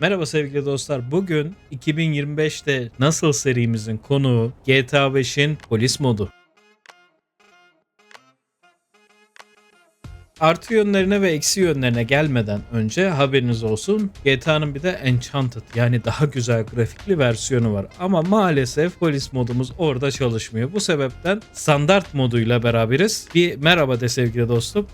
Merhaba sevgili dostlar. Bugün 2025'te Nasıl serimizin konuğu GTA 5'in polis modu. Artı yönlerine ve eksi yönlerine gelmeden önce haberiniz olsun. GTA'nın bir de Enchanted yani daha güzel grafikli versiyonu var. Ama maalesef polis modumuz orada çalışmıyor. Bu sebepten standart moduyla beraberiz. Bir merhaba de sevgili dostum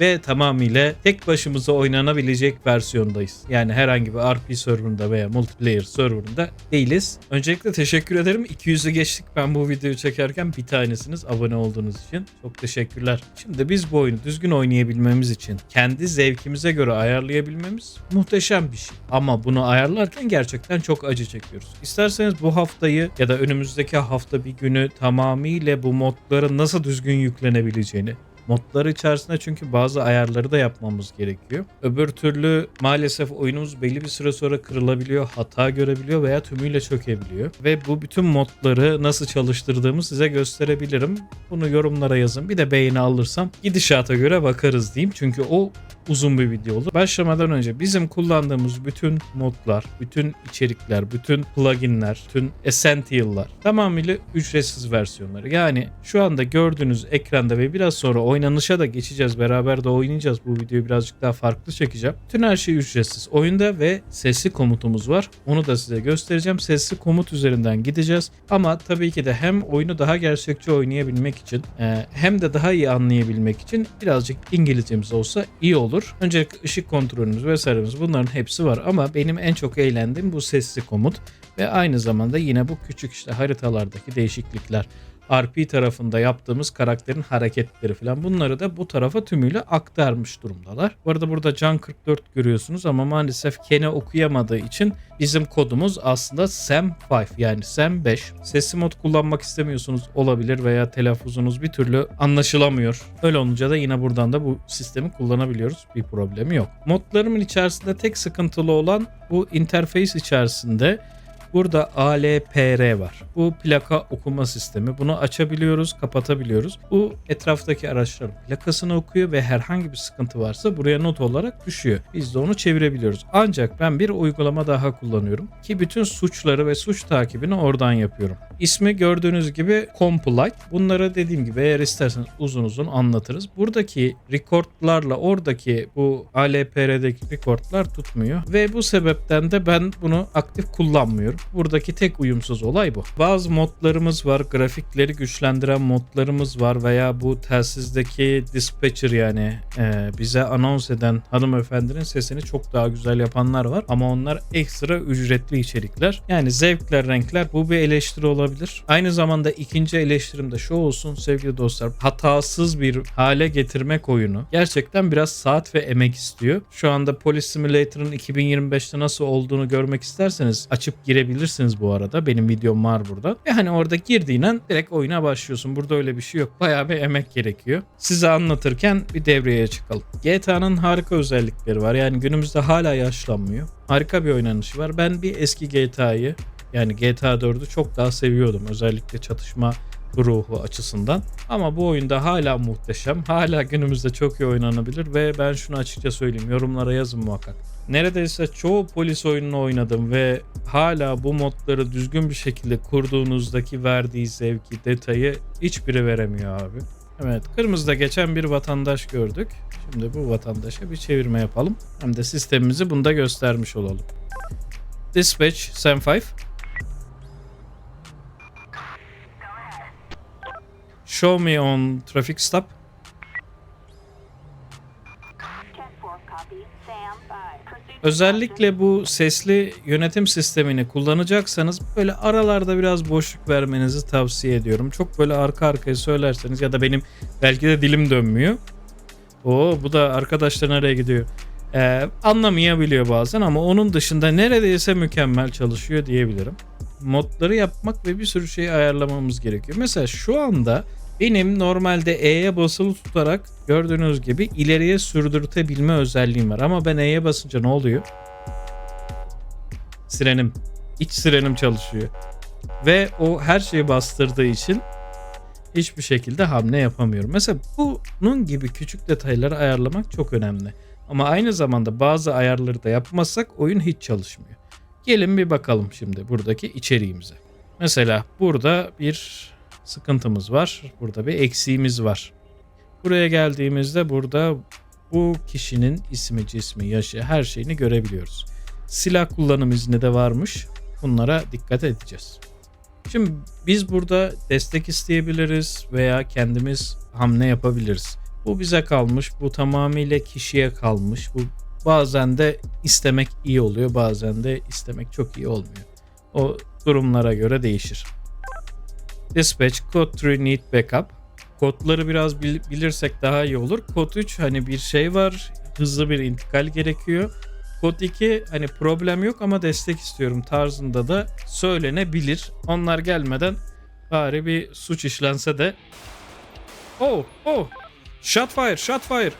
ve tamamıyla tek başımıza oynanabilecek versiyondayız. Yani herhangi bir RP serverında veya multiplayer serverında değiliz. Öncelikle teşekkür ederim. 200'ü geçtik ben bu videoyu çekerken bir tanesiniz abone olduğunuz için. Çok teşekkürler. Şimdi biz bu oyunu düzgün oynayabilmemiz için kendi zevkimize göre ayarlayabilmemiz muhteşem bir şey. Ama bunu ayarlarken gerçekten çok acı çekiyoruz. İsterseniz bu haftayı ya da önümüzdeki hafta bir günü tamamıyla bu modların nasıl düzgün yüklenebileceğini Modlar içerisinde çünkü bazı ayarları da yapmamız gerekiyor. Öbür türlü maalesef oyunumuz belli bir süre sonra kırılabiliyor, hata görebiliyor veya tümüyle çökebiliyor. Ve bu bütün modları nasıl çalıştırdığımı size gösterebilirim. Bunu yorumlara yazın. Bir de beğeni alırsam gidişata göre bakarız diyeyim. Çünkü o uzun bir video olur. Başlamadan önce bizim kullandığımız bütün modlar, bütün içerikler, bütün pluginler, bütün essential'lar tamamıyla ücretsiz versiyonları. Yani şu anda gördüğünüz ekranda ve biraz sonra oynanışa da geçeceğiz. Beraber de oynayacağız. Bu videoyu birazcık daha farklı çekeceğim. Bütün her şey ücretsiz. Oyunda ve sesli komutumuz var. Onu da size göstereceğim. Sesli komut üzerinden gideceğiz. Ama tabii ki de hem oyunu daha gerçekçi oynayabilmek için e, hem de daha iyi anlayabilmek için birazcık İngilizcemiz olsa iyi olur. Öncelikle ışık kontrolümüz vesairemiz bunların hepsi var ama benim en çok eğlendiğim bu sesli komut ve aynı zamanda yine bu küçük işte haritalardaki değişiklikler. RP tarafında yaptığımız karakterin hareketleri falan bunları da bu tarafa tümüyle aktarmış durumdalar. Bu arada burada Can 44 görüyorsunuz ama maalesef Ken'e okuyamadığı için bizim kodumuz aslında SAM5 yani SAM5. Sesli mod kullanmak istemiyorsunuz olabilir veya telaffuzunuz bir türlü anlaşılamıyor. Öyle olunca da yine buradan da bu sistemi kullanabiliyoruz. Bir problemi yok. Modlarımın içerisinde tek sıkıntılı olan bu interface içerisinde Burada ALPR var. Bu plaka okuma sistemi. Bunu açabiliyoruz, kapatabiliyoruz. Bu etraftaki araçların plakasını okuyor ve herhangi bir sıkıntı varsa buraya not olarak düşüyor. Biz de onu çevirebiliyoruz. Ancak ben bir uygulama daha kullanıyorum ki bütün suçları ve suç takibini oradan yapıyorum. İsmi gördüğünüz gibi Complite. Bunları dediğim gibi eğer isterseniz uzun uzun anlatırız. Buradaki recordlarla oradaki bu ALPR'deki recordlar tutmuyor ve bu sebepten de ben bunu aktif kullanmıyorum. Buradaki tek uyumsuz olay bu. Bazı modlarımız var. Grafikleri güçlendiren modlarımız var veya bu telsizdeki dispatcher yani e, bize anons eden hanımefendinin sesini çok daha güzel yapanlar var. Ama onlar ekstra ücretli içerikler. Yani zevkler, renkler bu bir eleştiri olabilir. Aynı zamanda ikinci eleştirim de şu olsun sevgili dostlar. Hatasız bir hale getirmek oyunu gerçekten biraz saat ve emek istiyor. Şu anda Police Simulator'ın 2025'te nasıl olduğunu görmek isterseniz açıp girebilirsiniz bu arada. Benim videom var burada. Ve hani orada girdiğin an direkt oyuna başlıyorsun. Burada öyle bir şey yok. Bayağı bir emek gerekiyor. Size anlatırken bir devreye çıkalım. GTA'nın harika özellikleri var. Yani günümüzde hala yaşlanmıyor. Harika bir oynanışı var. Ben bir eski GTA'yı yani GTA 4'ü çok daha seviyordum. Özellikle çatışma ruhu açısından. Ama bu oyunda hala muhteşem. Hala günümüzde çok iyi oynanabilir ve ben şunu açıkça söyleyeyim. Yorumlara yazın muhakkak. Neredeyse çoğu polis oyununu oynadım ve hala bu modları düzgün bir şekilde kurduğunuzdaki verdiği zevki, detayı hiçbiri veremiyor abi. Evet, kırmızıda geçen bir vatandaş gördük. Şimdi bu vatandaşa bir çevirme yapalım. Hem de sistemimizi bunda göstermiş olalım. Dispatch Sam 5. Show me on traffic stop. Özellikle bu sesli yönetim sistemini kullanacaksanız böyle aralarda biraz boşluk vermenizi tavsiye ediyorum. Çok böyle arka arkaya söylerseniz ya da benim belki de dilim dönmüyor. Oo bu da arkadaşlar nereye gidiyor? Ee, anlamayabiliyor bazen ama onun dışında neredeyse mükemmel çalışıyor diyebilirim. Modları yapmak ve bir sürü şeyi ayarlamamız gerekiyor. Mesela şu anda benim normalde E'ye basılı tutarak gördüğünüz gibi ileriye sürdürtebilme özelliğim var. Ama ben E'ye basınca ne oluyor? Sirenim. iç sirenim çalışıyor. Ve o her şeyi bastırdığı için hiçbir şekilde hamle yapamıyorum. Mesela bunun gibi küçük detayları ayarlamak çok önemli. Ama aynı zamanda bazı ayarları da yapmazsak oyun hiç çalışmıyor. Gelin bir bakalım şimdi buradaki içeriğimize. Mesela burada bir sıkıntımız var. Burada bir eksiğimiz var. Buraya geldiğimizde burada bu kişinin ismi, cismi, yaşı, her şeyini görebiliyoruz. Silah kullanım izni de varmış. Bunlara dikkat edeceğiz. Şimdi biz burada destek isteyebiliriz veya kendimiz hamle yapabiliriz. Bu bize kalmış. Bu tamamıyla kişiye kalmış. Bu bazen de istemek iyi oluyor, bazen de istemek çok iyi olmuyor. O durumlara göre değişir. Dispatch code 3 need backup. Kodları biraz bil- bilirsek daha iyi olur. Kod 3 hani bir şey var, hızlı bir intikal gerekiyor. Kod 2 hani problem yok ama destek istiyorum tarzında da söylenebilir. Onlar gelmeden bari bir suç işlense de. Oh, oh. Shot fire, shot fire.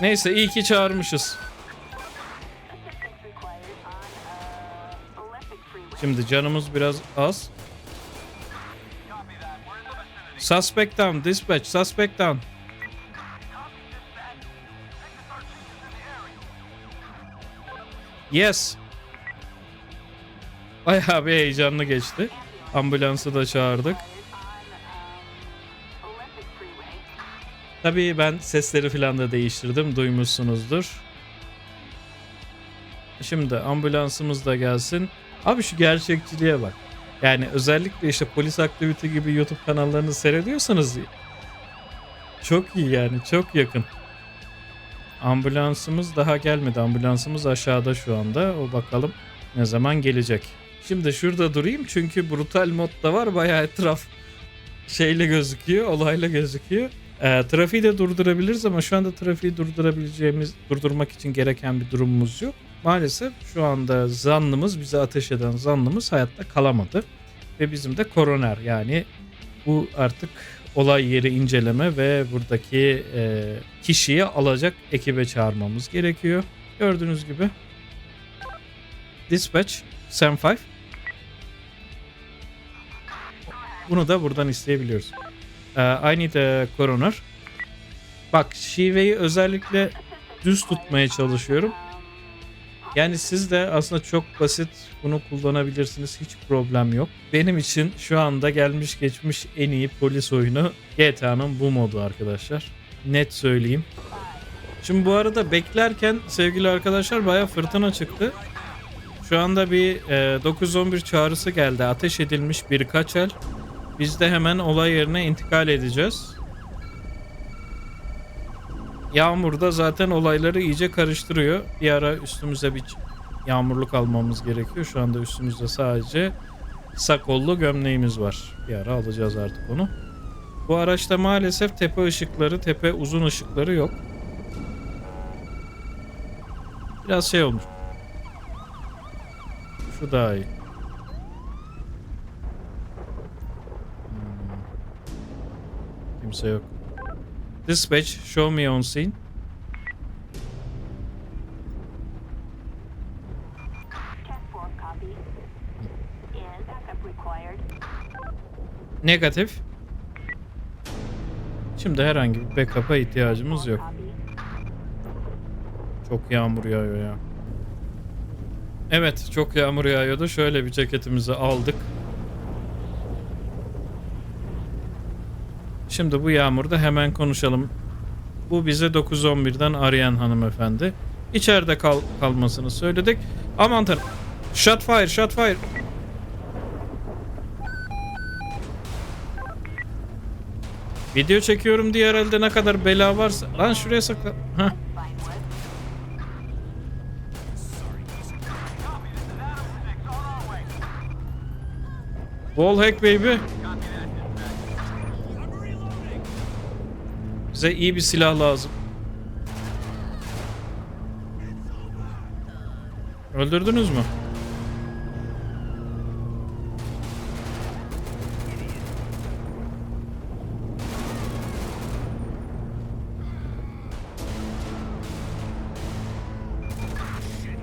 Neyse iyi ki çağırmışız. Şimdi canımız biraz az. Suspect down, dispatch, suspect down. Yes. Bayağı bir heyecanlı geçti. Ambulansı da çağırdık. Tabii ben sesleri falan da değiştirdim. Duymuşsunuzdur. Şimdi ambulansımız da gelsin. Abi şu gerçekçiliğe bak. Yani özellikle işte polis aktivite gibi YouTube kanallarını seyrediyorsanız çok iyi yani çok yakın. Ambulansımız daha gelmedi. Ambulansımız aşağıda şu anda. O bakalım ne zaman gelecek. Şimdi şurada durayım çünkü brutal modda var. Bayağı etraf şeyle gözüküyor, olayla gözüküyor. Ee, trafiği de durdurabiliriz ama şu anda trafiği durdurabileceğimiz, durdurmak için gereken bir durumumuz yok. Maalesef şu anda zanlımız, bize ateş eden zanlımız hayatta kalamadı. Ve bizim de koroner yani bu artık olay yeri inceleme ve buradaki e, kişiyi alacak ekibe çağırmamız gerekiyor. Gördüğünüz gibi. Dispatch, Sam 5. Bunu da buradan isteyebiliyoruz. Uh, I need a coroner. Bak şiveyi özellikle düz tutmaya çalışıyorum. Yani siz de aslında çok basit bunu kullanabilirsiniz. Hiç problem yok. Benim için şu anda gelmiş geçmiş en iyi polis oyunu GTA'nın bu modu arkadaşlar. Net söyleyeyim. Şimdi bu arada beklerken sevgili arkadaşlar baya fırtına çıktı. Şu anda bir e, 911 çağrısı geldi. Ateş edilmiş birkaç el. Biz de hemen olay yerine intikal edeceğiz. Yağmur da zaten olayları iyice karıştırıyor. Bir ara üstümüze bir yağmurluk almamız gerekiyor. Şu anda üstümüzde sadece kısa kollu gömleğimiz var. Bir ara alacağız artık onu. Bu araçta maalesef tepe ışıkları, tepe uzun ışıkları yok. Biraz şey olmuş. Şu daha iyi. Hmm. Kimse yok. Dispatch, show me on scene. Negatif. Şimdi herhangi bir backup'a ihtiyacımız yok. Çok yağmur yağıyor ya. Evet çok yağmur yağıyordu. Şöyle bir ceketimizi aldık. Şimdi bu yağmurda hemen konuşalım. Bu bize 911'den arayan hanımefendi. İçeride kal kalmasını söyledik. Aman tanrım. Shot fire, shot fire. Video çekiyorum diye herhalde ne kadar bela varsa. Lan şuraya sakla. Heh. Vinewood. Wall hack baby. Bize iyi bir silah lazım. Öldürdünüz mü?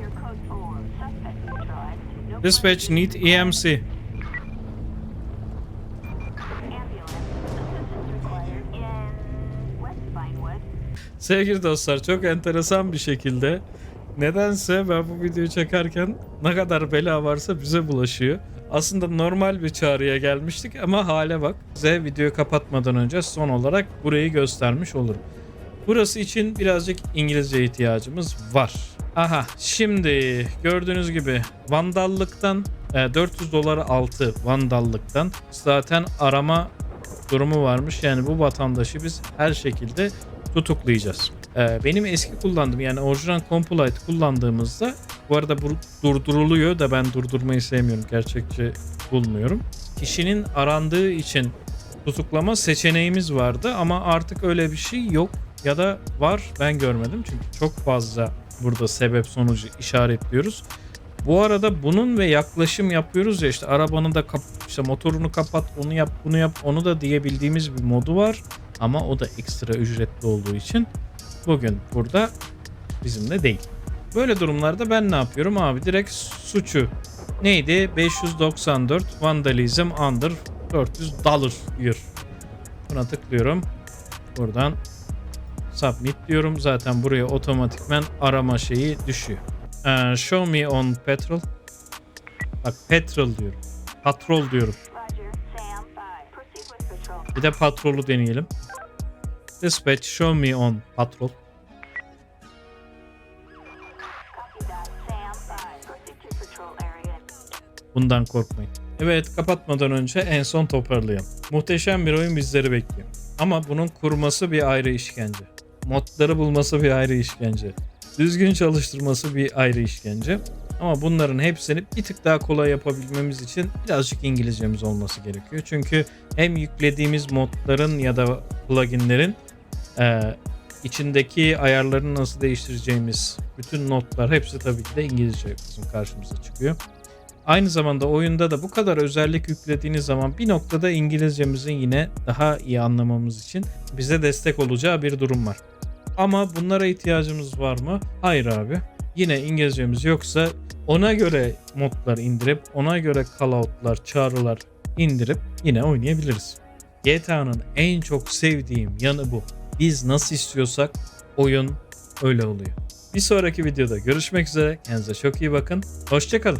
Your code 4. Suspect neutralized. No Dispatch need EMC. Sevgili dostlar çok enteresan bir şekilde nedense ben bu videoyu çekerken ne kadar bela varsa bize bulaşıyor. Aslında normal bir çağrıya gelmiştik ama hale bak. Size videoyu kapatmadan önce son olarak burayı göstermiş olurum. Burası için birazcık İngilizce ihtiyacımız var. Aha şimdi gördüğünüz gibi vandallıktan e, 400 doları altı vandallıktan zaten arama durumu varmış. Yani bu vatandaşı biz her şekilde tutuklayacağız. Ee, benim eski kullandığım yani orijinal Compolite kullandığımızda bu arada bu durduruluyor da ben durdurmayı sevmiyorum. Gerçekçi bulmuyorum. Kişinin arandığı için tutuklama seçeneğimiz vardı ama artık öyle bir şey yok ya da var ben görmedim çünkü çok fazla burada sebep sonucu işaretliyoruz. Bu arada bunun ve yaklaşım yapıyoruz ya işte arabanı da kap işte motorunu kapat onu yap bunu yap onu da diyebildiğimiz bir modu var. Ama o da ekstra ücretli olduğu için bugün burada bizimle değil. Böyle durumlarda ben ne yapıyorum abi direkt suçu neydi 594 vandalizm under 400 dollar diyor. Buna tıklıyorum. Buradan submit diyorum. Zaten buraya otomatikmen arama şeyi düşüyor. Ee, show me on petrol. Bak petrol diyorum. Patrol diyorum. Bir de patrolu deneyelim. Dispatch show me on patrol. Copy that, Sam 5. Proceed to patrol area. Bundan korkmayın. Evet kapatmadan önce en son toparlayalım. Muhteşem bir oyun bizleri bekliyor. Ama bunun kurması bir ayrı işkence. Modları bulması bir ayrı işkence. Düzgün çalıştırması bir ayrı işkence. Ama bunların hepsini bir tık daha kolay yapabilmemiz için birazcık İngilizcemiz olması gerekiyor. Çünkü hem yüklediğimiz modların ya da pluginlerin eee, içindeki ayarlarını nasıl değiştireceğimiz bütün notlar hepsi tabii ki de İngilizce bizim karşımıza çıkıyor. Aynı zamanda oyunda da bu kadar özellik yüklediğiniz zaman bir noktada İngilizcemizin yine daha iyi anlamamız için bize destek olacağı bir durum var. Ama bunlara ihtiyacımız var mı? Hayır abi. Yine İngilizcemiz yoksa ona göre modlar indirip ona göre calloutlar, çağrılar indirip yine oynayabiliriz. GTA'nın en çok sevdiğim yanı bu. Biz nasıl istiyorsak oyun öyle oluyor. Bir sonraki videoda görüşmek üzere. Kendinize çok iyi bakın. Hoşçakalın.